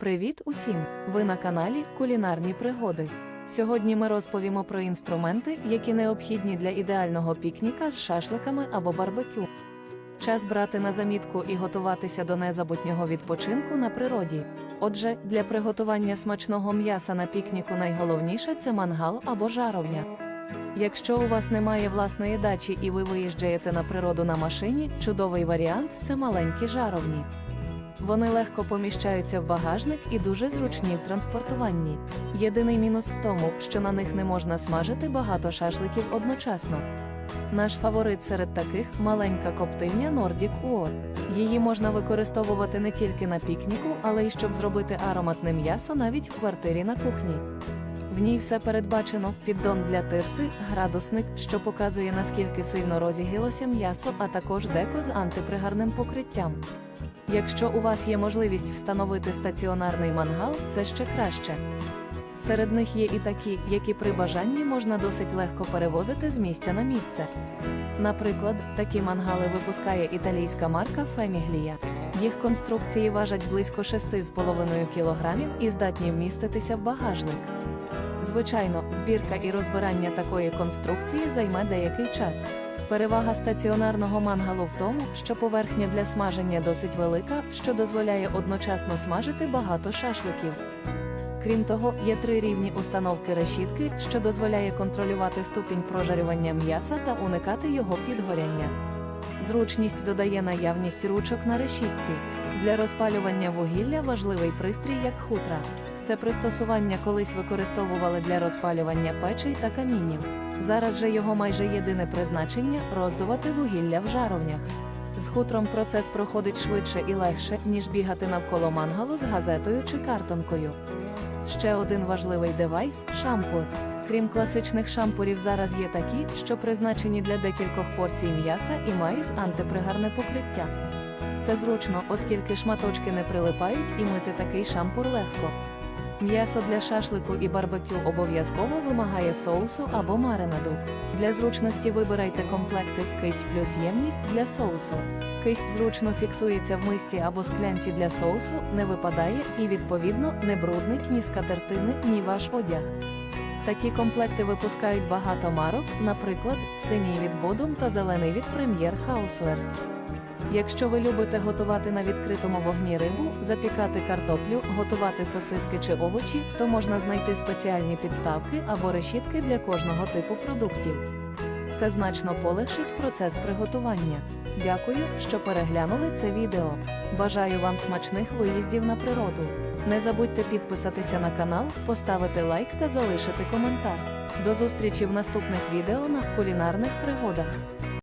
Привіт усім! Ви на каналі Кулінарні пригоди. Сьогодні ми розповімо про інструменти, які необхідні для ідеального пікніка з шашликами або барбекю. Час брати на замітку і готуватися до незабутнього відпочинку на природі. Отже, для приготування смачного м'яса на пікніку найголовніше це мангал або жаровня. Якщо у вас немає власної дачі і ви виїжджаєте на природу на машині, чудовий варіант це маленькі жаровні. Вони легко поміщаються в багажник і дуже зручні в транспортуванні. Єдиний мінус в тому, що на них не можна смажити багато шашликів одночасно. Наш фаворит серед таких маленька коптильня Nordic Uor. Її можна використовувати не тільки на пікніку, але й щоб зробити ароматне м'ясо навіть в квартирі на кухні. В ній все передбачено: піддон для тирси, градусник, що показує наскільки сильно розігрілося м'ясо, а також деко з антипригарним покриттям. Якщо у вас є можливість встановити стаціонарний мангал, це ще краще. Серед них є і такі, які при бажанні можна досить легко перевозити з місця на місце. Наприклад, такі мангали випускає італійська марка Famiglia. Їх конструкції важать близько 6,5 кг і здатні вміститися в багажник. Звичайно, збірка і розбирання такої конструкції займе деякий час. Перевага стаціонарного мангалу в тому, що поверхня для смаження досить велика, що дозволяє одночасно смажити багато шашликів. Крім того, є три рівні установки решітки, що дозволяє контролювати ступінь прожарювання м'яса та уникати його підгоряння. Зручність додає наявність ручок на решітці. Для розпалювання вугілля важливий пристрій як хутра. Це пристосування колись використовували для розпалювання печей та камінів. Зараз же його майже єдине призначення роздувати вугілля в жаровнях. З хутром процес проходить швидше і легше, ніж бігати навколо мангалу з газетою чи картонкою. Ще один важливий девайс шампур. Крім класичних шампурів, зараз є такі, що призначені для декількох порцій м'яса і мають антипригарне покриття. Це зручно, оскільки шматочки не прилипають і мити такий шампур легко. М'ясо для шашлику і барбекю обов'язково вимагає соусу або маринаду. Для зручності вибирайте комплекти кисть плюс ємність для соусу. Кисть зручно фіксується в мисці або склянці для соусу, не випадає і, відповідно, не бруднить ні скатертини, ні ваш одяг. Такі комплекти випускають багато марок, наприклад, синій від Bodum та зелений від Premier Housewares. Якщо ви любите готувати на відкритому вогні рибу, запікати картоплю, готувати сосиски чи овочі, то можна знайти спеціальні підставки або решітки для кожного типу продуктів. Це значно полегшить процес приготування. Дякую, що переглянули це відео. Бажаю вам смачних виїздів на природу. Не забудьте підписатися на канал, поставити лайк та залишити коментар. До зустрічі в наступних відео на кулінарних пригодах.